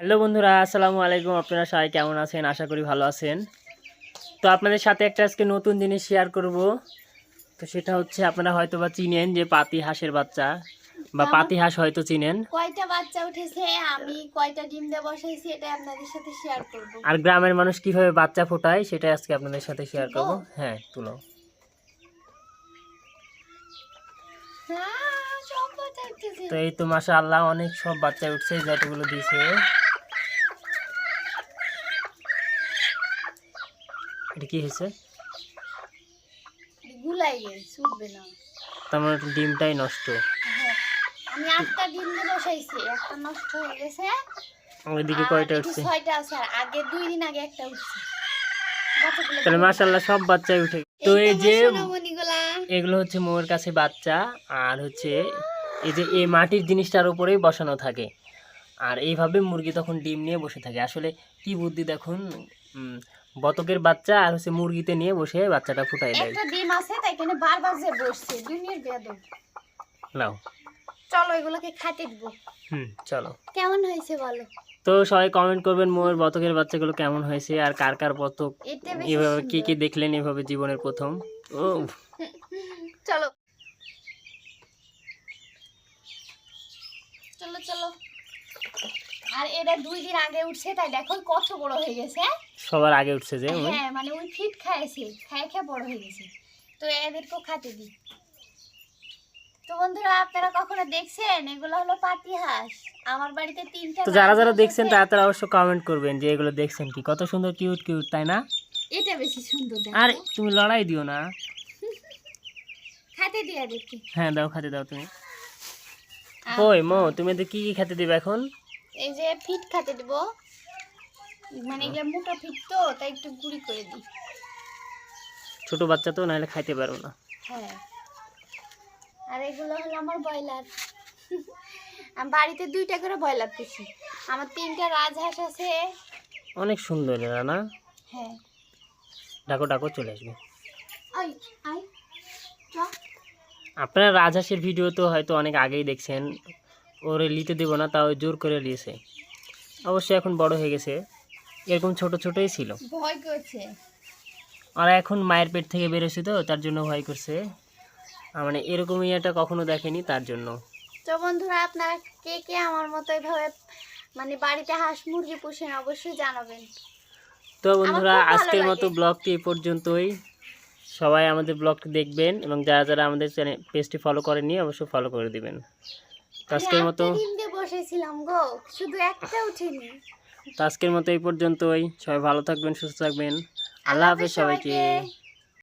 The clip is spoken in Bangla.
হ্যালো বন্ধুরা আসসালামু আলাইকুম। আপনারা সবাই কেমন আছেন? আশা করি ভালো আছেন। তো আপনাদের সাথে একটা আজকে নতুন জিনিস শেয়ার করব। তো সেটা হচ্ছে আপনারা হয়তো বা চিনেন যে পাতি হাঁসের বাচ্চা বা পাতি হাঁস হয়তো চিনেন। কয়টা বাচ্চা উঠেছে আমি কয়টা ডিম দিয়ে বসাইছি এটা আপনাদের সাথে শেয়ার করব। আর গ্রামের মানুষ কীভাবে বাচ্চা ফোটায় সেটা আজকে আপনাদের সাথে শেয়ার করব। হ্যাঁ তুলো। হ্যাঁ, তো এই তো মাসা আল্লাহ অনেক সব বাচ্চা উঠছে যতগুলো দিয়েছে। এটা কি হয়েছে? গুলাই না। তার মানে ডিমটাই নষ্ট। হ্যাঁ, আমি আটটা ডিম বসাইছি একটা নষ্ট হয়ে গেছে ওইদিকে কয়টা উঠছে? ছয়টা আছে আর আগে দুই দিন আগে একটা উঠছে। তাহলে মাশাল্লাহ সব বাচ্চাই উঠে তো এই যে এগুলো হচ্ছে মোয়ের কাছে বাচ্চা আর হচ্ছে এই যে এই মাটির জিনিসটার উপরেই বসানো থাকে। আর এইভাবে মুরগি তখন ডিম নিয়ে বসে থাকে। আসলে কি বুদ্ধি দেখুন বতকের বাচ্চা আর হচ্ছে মুরগিতে নিয়ে বসে বাচ্চাটা ফুটাই দেয়। একটা ডিম আছে তাই এখানে বারবার যে বসছে দুনিয়ার বেদব নাও। চলো এগুলোকে খাইতে দিব। হুম চলো। কেমন হয়েছে বলো? তো সবাই কমেন্ট করবেন মোর বতকের বাচ্চাগুলো কেমন হয়েছে আর কার কার বতক এভাবে কি কি দেখলেন এভাবে জীবনের প্রথম? ও। চলো চলো চলো। আর এটা দুই দিন আগে উঠছে তাই দেখো কত বড় হয়ে গেছে সবার আগে উঠছে যে হ্যাঁ মানে ওই ফিট খাইছে খায় খেয়ে বড় হয়ে গেছে। তো এদেরকেও খাতে দিই। তো বন্ধুরা আপনারা কখনো দেখছেন? এগুলো হলো পাতি হাঁস। আমার বাড়িতে তিনটা তো যারা যারা দেখছেন তারা তারা অবশ্য কমেন্ট করবেন যে এগুলো দেখছেন কি। কত সুন্দর কিউট কিউট তাই না? এটা বেশি সুন্দর দেখো। আর তুমি লড়াই দিও না। খাতে দিয়ে দেখি হ্যাঁ দাও খেতে দাও তুমি। ওই মো তুমি এদের কি কি খেতে দিবে এখন? এই যে ফিট খাতে দিব। মানে এগুলো মোটা ফিট তো তাই একটু গুঁড়ি করে দিই। ছোট বাচ্চা তো নাহলে খাইতে পারব না। হ্যাঁ। আর এগুলো হলো আমার ব্রয়লার। আমি বাড়িতে দুইটা করে ব্রয়লার পুষি। আমার তিনটা রাজহাঁস আছে। অনেক সুন্দর এরা না? হ্যাঁ। ডাকো ডাকো চলে আসবে। আই আই। আপনারা রাজহাঁসের ভিডিও তো হয়তো অনেক আগেই দেখছেন। ওরে নিতে দেবো না তাও জোর করে নিয়েছে অবশ্যই এখন বড় হয়ে গেছে এরকম ছোট ছোটই ছিল। ভয় করছে। আর এখন মায়ের পেট থেকে বেরোছে তো তার জন্য ভয় করছে। মানে এরকমই এটা কখনো দেখেনি তার জন্য। তো বন্ধুরা আপনারা কে কে আমার মতো এভাবে মানে বাড়িতে হাঁস মুরগি পুষেন অবশ্যই জানাবেন। তো বন্ধুরা আজকের মতো ব্লগটি এই পর্যন্তই। সবাই আমাদের ব্লগটি দেখবেন এবং যারা যারা আমাদের চ্যানেল পেজটি ফলো করেননি অবশ্যই ফলো করে দিবেন। আজকের মতো বসেছিলাম গো শুধু একটা উঠিনি। আজকের মতো এই পর্যন্তই। সবাই ভালো থাকবেন সুস্থ থাকবেন। আল্লাহ হাফেজ সবাইকে।